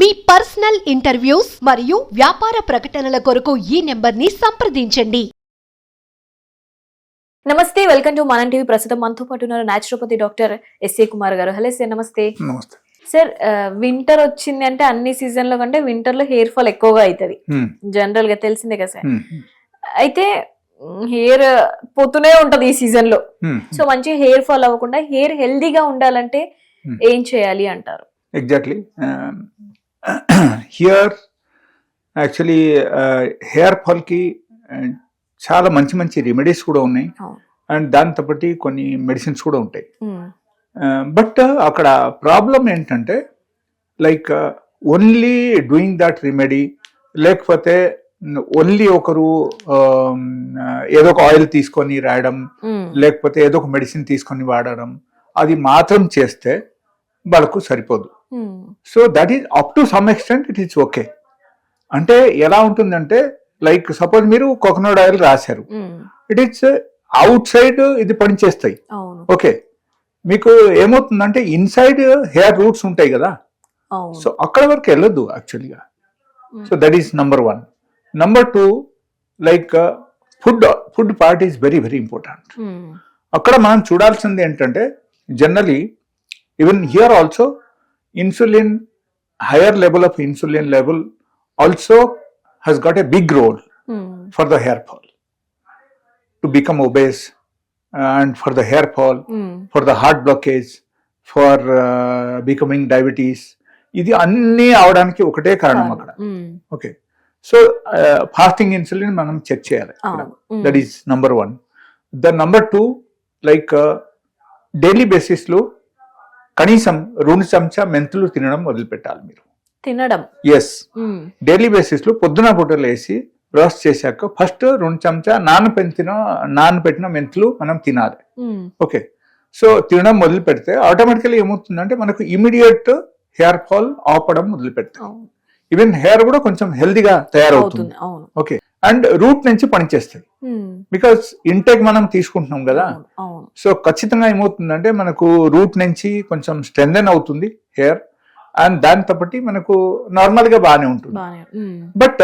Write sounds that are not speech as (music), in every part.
మీ personal interviews మరియు వ్యాపార ప్రకటనల కొరకు ఈ నెంబర్ని సంప్రదించండి. నమస్తే వెల్కమ్ టు మనం టీవీ. ప్రస్తుతం మనతో పాటు ఉన్నారు న్యాచురోపతి డాక్టర్ ఎస్ఏ కుమార్ గారు. హలో సార్ నమస్తే. నమస్తే. సార్ వింటర్ వచ్చింది అంటే అన్ని సీజన్లో కంటే వింటర్లో హెయిర్ ఫాల్ ఎక్కువగా అవుతుంది జనరల్గా తెలిసిందే కదా సార్. అయితే హెయిర్ పోతూనే ఉంటది ఈ సీజన్లో. సో మంచి హెయిర్ ఫాల్ అవ్వకుండా హెయిర్ హెల్దీగా ఉండాలంటే. ఏం చేయాలి అంటారు? ఎగ్జాక్ట్లీ హియర్ యాక్చువల్లీ హెయిర్ ఫాల్కి చాలా మంచి మంచి రెమెడీస్ కూడా ఉన్నాయి. అండ్ దాంతో పాటు కొన్ని మెడిసిన్స్ కూడా ఉంటాయి Hmm. బట్ అక్కడ ప్రాబ్లం ఏంటంటే like only doing that remedy లేకపోతే ఓన్లీ ఒకరు um, ఏదో ఒక ఆయిల్ తీసుకొని రాయడం Hmm. లేకపోతే ఏదో ఒక మెడిసిన్ తీసుకొని వాడడం అది మాత్రం చేస్తే వాళ్ళకు సరిపోదు. So that is up to some extent it is okay అంటే ఎలా ఉంటుందంటే లైక్ సపోజ్ మీరు కోకోనట్ ఆయిల్ రాశారు. ఇట్ ఈస్ అవుట్ సైడ్ ఇది పనిచేస్తాయి. ఓకే మీకు ఏమవుతుందంటే ఇన్సైడ్ హెయిర్ రూట్స్ ఉంటాయి కదా. సో అక్కడ వరకు వెళ్ళొద్దు యాక్చువల్గా. So that is number one number two like food food part is very very important. అక్కడ మనం చూడాల్సింది ఏంటంటే generally even here also insulin higher level of insulin level also has got a big role Hmm. for the hair fall to become obese and for the hair fall Hmm. for the heart blockage for uh, becoming diabetes ఇది అన్నీ అవడానికి ఒకటే కారణం అక్కడ Hmm. Okay so fasting insulin మనం check చేయాలి Hmm. That is number one the number two like daily బేసిస్లో కనీసం రెండు చెంచా మెంతులు తినడం మొదలుపెట్టాలి మీరు. తినడం. Yes Hmm. డైలీ బేసిస్లో పొద్దున పూటలు వేసి రోస్ట్ చేశాక ఫస్ట్ రెండు చెంచా నానపెట్టిన నానపెట్టిన మెంతులు మనం తినాలి. Hmm. ఓకే సో తినడం మొదలు పెడితే ఆటోమేటికలీ ఏమవుతుందంటే మనకు ఇమీడియట్ హెయిర్ ఫాల్ ఆపడం మొదలు అవును. ఈవెన్ హెయిర్ కూడా కొంచెం హెల్దీగా తయారవుతుంది. ఓకే అండ్ రూట్ నుంచి పనిచేస్తాయి Hmm. బికాస్ ఇంటేక్ మనం తీసుకుంటున్నాం కదా. సో ఖచ్చితంగా ఏమవుతుందంటే మనకు రూట్ నుంచి కొంచెం స్ట్రెంథెన్ అవుతుంది హెయిర్ అండ్ దాంతో బట్టి మనకు నార్మల్గా బాగానే ఉంటుంది బట్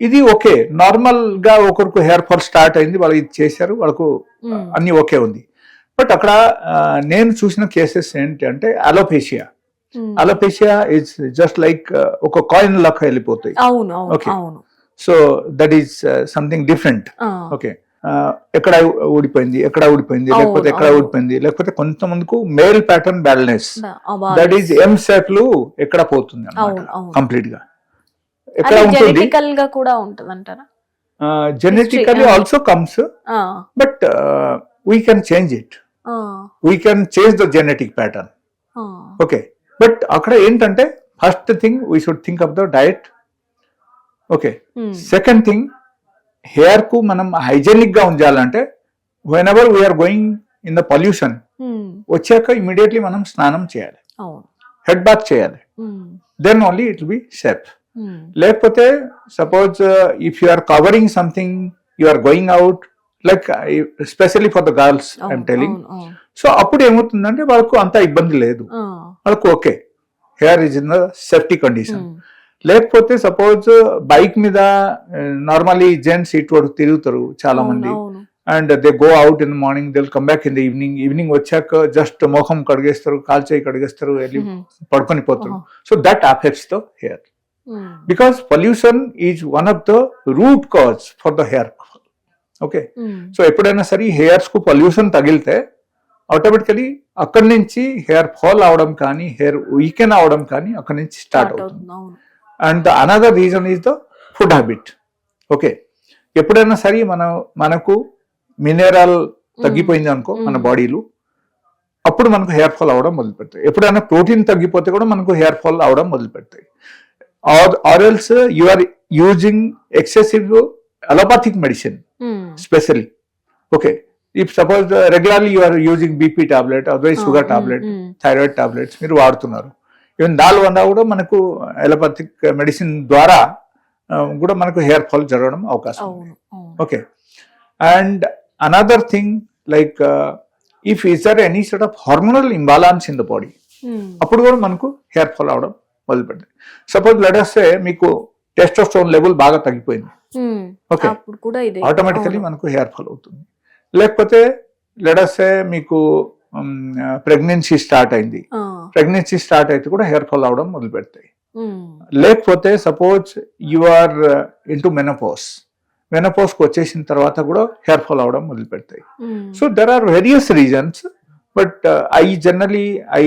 ఇది ఓకే. నార్మల్గా ఒకరికి హెయిర్ ఫాల్ స్టార్ట్ అయింది వాళ్ళు ఇది చేశారు వాళ్ళకు అన్ని ఓకే ఉంది. బట్ అక్కడ ఆ, నేను చూసిన కేసెస్ ఏంటి అంటే alopecia. Alopecia is just like ఒక కాయిన్ లాగా వెళ్ళిపోతాయి. అవును. So that is something different okay ఎక్కడ ఊడిపోయింది ఎక్కడ ఊడిపోయింది లేకపోతే ఎక్కడ. ఊడిపోయింది లేకపోతే కొంతమందికి male pattern balance that is ఎం సెట్లు ఎక్కడ పోతుంది. కంప్లీట్గా ఎక్కడ ఉంటుంది? కూడా ఉంటది అంటారా. Also comes but we can change it we can change the genetic pattern okay but అక్కడ ఏంటంటే first thing we should think of the diet okay. Second thing హెయిర్కు మనం హైజెనిక్గా ఉంచాలంటే whenever we are going in the pollution వచ్చాక immediately మనం స్నానం చేయాలి. Head bath చేయాలి. Then only it be safe లేకపోతే suppose if you are covering something you are going out like specially for the girls I'm telling. So అప్పుడు ఏమవుతుందంటే వాళ్ళకు అంత ఇబ్బంది లేదు. వాళ్ళకు okay. Hair is in the safety condition లేకపోతే సపోజ్ బైక్ మీద నార్మల్లీ జెంట్స్ ఇటు తిరుగుతారు చాలా మంది. And they go out in morning they'll come back in the evening. Evening వచ్చాక జస్ట్ మొహం కడిగేస్తారు కాల్చేయి కడిగేస్తారు వెళ్ళి పడుకొని పోతారు. So that affects the hair because pollution is one of the root cause for the hair okay so ఎప్పుడైనా సరే హెయిర్స్కు పొల్యూషన్ తగిలితే ఆటోమేటికలీ అక్కడి నుంచి హెయిర్ ఫాల్ అవడం కానీ హెయిర్ వీకెన్ అవడం కానీ అక్కడి నుంచి స్టార్ట్ అవుతుంది. And the another reason is the food habit okay ఎప్పుడైనా సరే మనం మనకు మినరల్ తగ్గిపోయింది అనుకో మన Mm. బాడీలో అప్పుడు మనకు హెయిర్ ఫాల్ అవడం మొదలు పెడతాయి ఎప్పుడైనా ప్రోటీన్ తగ్గిపోతే కూడా మనకు హెయిర్ ఫాల్ అవడం మొదలు పెడతాయి or else you are using excessive allopathic medicine specially okay if suppose regularly you are using BP tablet otherwise sugar tablet thyroid tablets మీరు వాడుతున్నారు. ఈవెన్ దాని వల్ల కూడా మనకు ఎలోపతిక్ మెడిసిన్ ద్వారా కూడా మనకు హెయిర్ ఫాల్ జరగడం అవకాశం okay and another thing like if is any set of hormonal imbalance in the body అప్పుడు కూడా మనకు హెయిర్ ఫాల్ అవడం మొదలు పెడతాయి సపోజ్ లెడస్తే మీకు టెస్టోస్టోన్ లెవెల్ బాగా తగ్గిపోయింది. ఓకే ఇదే. ఆటోమేటికలీ. మనకు హెయిర్ ఫాల్ అవుతుంది. లేకపోతే లెడస్తే మీకు ప్రెగ్నెన్సీ స్టార్ట్ అయింది. ప్రెగ్నెన్సీ స్టార్ట్ అయితే కూడా హెయిర్ ఫాల్ అవడం మొదలు పెడతాయి. లేకపోతే suppose you are into menopause మెనపోస్కి వచ్చేసిన తర్వాత కూడా హెయిర్ ఫాల్ అవడం మొదలు పెడతాయి. So there are various reasons but I generally I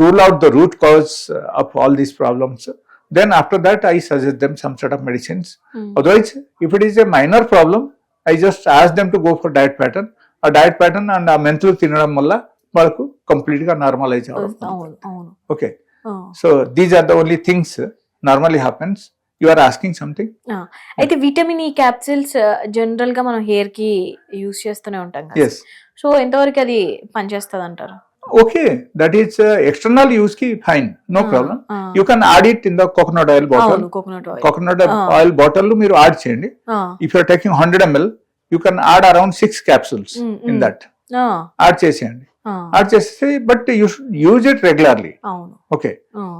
rule out the root cause of all these problems then after that I suggest them some set of medicines um. Otherwise if it is a minor problem I just ask them to go for diet pattern ఆ diet pattern and ఆ మెంతులు తినడం వల్ల వాళ్ళకు కంప్లీట్గా normalize అవడం okay. So these are the only things normally happens you are asking something అయితే vitamin E capsules జనరల్గా మనం హెయిర్కి యూస్ చేస్తూనే ఉంటాం సో ఎంతవరకు అది పనిచేస్తుంది అంటారు okay that is external యూస్కి fine no problem. You can add it in the coconut oil bottle coconut oil bottle మీరు యాడ్ చేయండి. If you're taking hundred ML you can add around six capsules in. That add చేసేయండి. Add చేస్తే but you should use it regularly okay.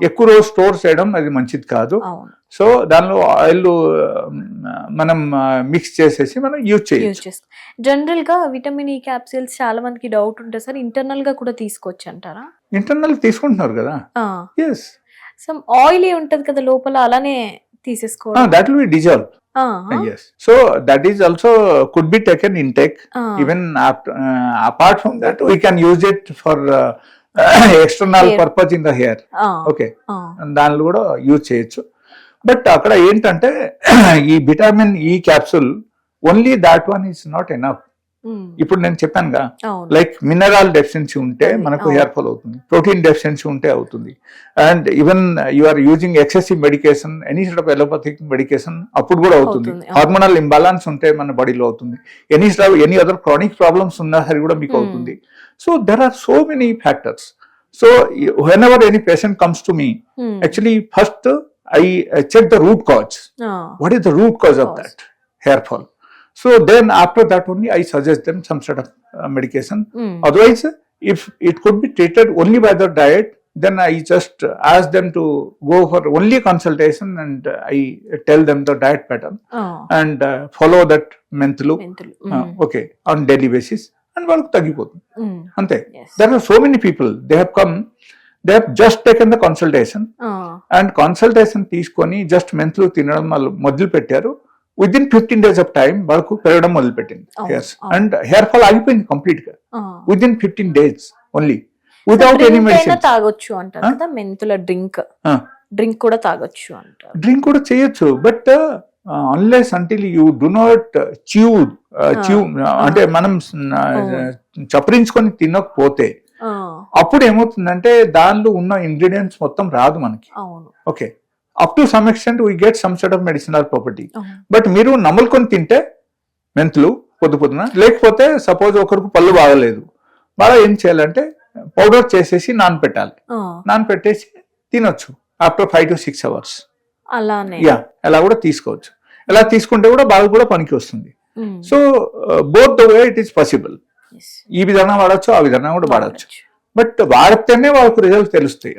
ఎక్కువ రోజు store చేయడం అది మంచిది కాదు. సో దానిలో ఆయిల్ మనం మిక్స్ చేసేసి మనం యూజ్ చేయొచ్చు. జనరల్గా విటమిన్ ఈ క్యాప్సిల్స్ చాలా మందికి డౌట్ ఉంటుంది సార్. ఇంటర్నల్గా కూడా తీసుకోవచ్చు అంటారా ఇంటర్నల్ తీసుకుంటున్నారు కదా? ఎస్ సమ్ ఆయిలీ ఉంటది కదా లోపల అలానే తీసేసుకోవాలి so be taken in take apart from use for external purpose in the hair okay దానిలో కూడా యూజ్ చేయొచ్చు. బట్ అక్కడ ఏంటంటే (coughs) ఈ vitamin E capsule only that one is not enough ఇప్పుడు నేను చెప్పానుగా లైక్ మినరల్ డెఫిషియన్సీ ఉంటే మనకు అవును. హెయిర్ ఫాల్ అవుతుంది ప్రోటీన్ డెఫిషియన్సీ ఉంటే అవుతుంది. And even you are using excessive medication any side of allopathic medication అప్పుడు కూడా అవుతుంది. హార్మోనల్ ఇంబాలన్స్ ఉంటే మన బాడీలో అవుతుంది. Any side any other chronic problems ఉన్నా సరే కూడా మీకు Hmm. అవుతుంది. So there are so many factors so whenever any patient comes to me actually first I check the root cause ah, what is the root cause of Cause. that? Hair fall. So then after that only i suggest them some sort of uh, medication um, otherwise if it could be treated only by the diet then i just ask them to go for only consultation and uh, i tell them the diet pattern ఆ, and uh, follow that mentally మెంతులు uh, okay on daily basis and వాళ్ళకు తగ్గిపోతుంది అంతే yes there are so many people they have come they have just taken the consultation and consultation తీసుకొని just మెంతులు తినడం వాళ్ళు మొదలు పెట్టారు within fifteen days of time వరకు పెరగడం మొదలు పెట్టింది హెయిర్స్. అండ్ హెయిర్ ఫాల్ ఆగిపోయింది కంప్లీట్గా within fifteen days only without any medicine తాగొచ్చు అంటారు? కదా మెంతుల డ్రింక్. డ్రింక్ కూడా తాగొచ్చు అంటారు. డ్రింక్ కూడా చేయొచ్చు but unless until you do not chew chew అంటే మనం అవును. చప్పరించుకొని తినకపోతే ఆ, అప్పుడు ఏమవుతుందంటే దానిలో ఉన్న ఇంగ్రీడియంట్స్ మొత్తం రాదు మనకి. Okay up to some extent we get some set of medicinal property. But మీరు నములుకొని తింటే మెంతులు పొద్దు పొద్దున లేకపోతే సపోజ్ ఒకరికి పళ్ళు బాగలేదు. వాళ్ళ ఏం చేయాలంటే పౌడర్ చేసేసి నానపెట్టాలి. నానపెట్టేసి తినొచ్చు after five to six hours అలానే. యా అలా కూడా తీసుకోవచ్చు. ఇలా తీసుకుంటే కూడా బాగా కూడా పనికి వస్తుంది. So both the way it is possible. ఈ విధానం వాడచ్చు ఆ విధానం కూడా వాడచ్చు. బట్ వాడితేనే వాళ్ళకు రిజల్ట్ తెలుస్తాయి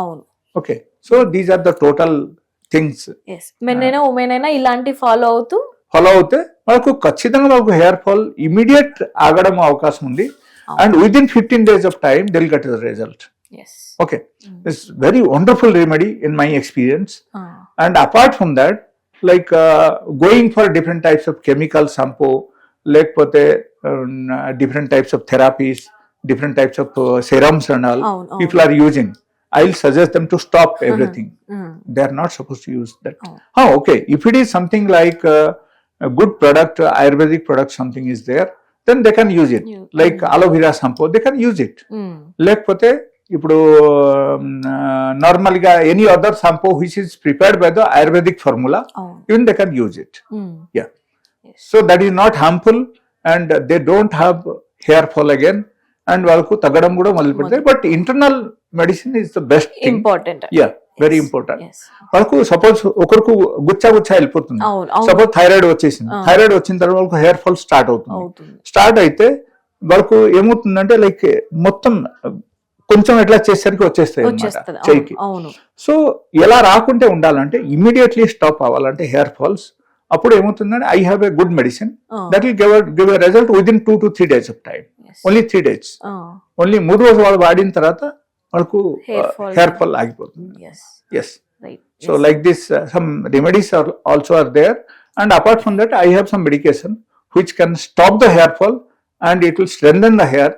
అవును. Okay so these are the total things yes men అయినా ఉమెన్ అయినా ఇలాంటి ఫాలో అవుతూ ఫాలో అవుతే మనకు ఖచ్చితంగా మనకు హెయిర్ ఫాల్ ఇమీడియట్ ఆగడం అవకాశం ఉంది. And within fifteen days of time they'll get the result okay it's very wonderful remedy in my experience and apart from that like going for different types of chemical shampoo లేకపోతే different types of therapies different types of serums and all. People are using I will suggest them to stop everything um, they are not supposed to use that. Oh. Oh, okay. If it is something like uh, a good product, uh, Ayurvedic product, something is there, then they can use it. You- Like Mm. aloe vera shampoo, they can use it. Um, లేకపోతే ఇప్పుడు normal గా any other shampoo which is prepared by the ayurvedic formula అవును even they can use it um, Yeah. So that is not harmful and they don't have hair fall again And వాళ్ళకు తగ్గడం కూడా మొదలు పెడతాయి but internal medicine is the best important. Yeah very important వాళ్ళకు suppose ఒకరికి గుచ్చా గుచ్చా వెళ్ళిపోతుంది సపోజ్ థైరాయిడ్ వచ్చేసింది. థైరాయిడ్ వచ్చిన తర్వాత వాళ్ళకు హెయిర్ ఫాల్ స్టార్ట్ అవుతుంది. స్టార్ట్ అయితే వాళ్ళకు ఏమవుతుందంటే లైక్ మొత్తం కొంచెం ఎట్లా చేసరికి వచ్చేస్తాయి చెయ్యికి సో ఎలా రాకుంటే ఉండాలంటే ఇమీడియట్లీ స్టాప్ అవ్వాలంటే హెయిర్ ఫాల్స్ అప్పుడు ఏమవుతుందంటే I have a good medicine that will give give a result within two to three days of time. Only three days ah, only మూడు రోజులు వాళ్ళు వాడిన తర్వాత వాళ్ళకు Hair fall. హెయిర్ ఫాల్ ఆగిపోతుంది yes, yes right, So yes. like this, uh, some remedies are also are there. And apart from that, I have some medication which can stop the hair fall and it will strengthen the hair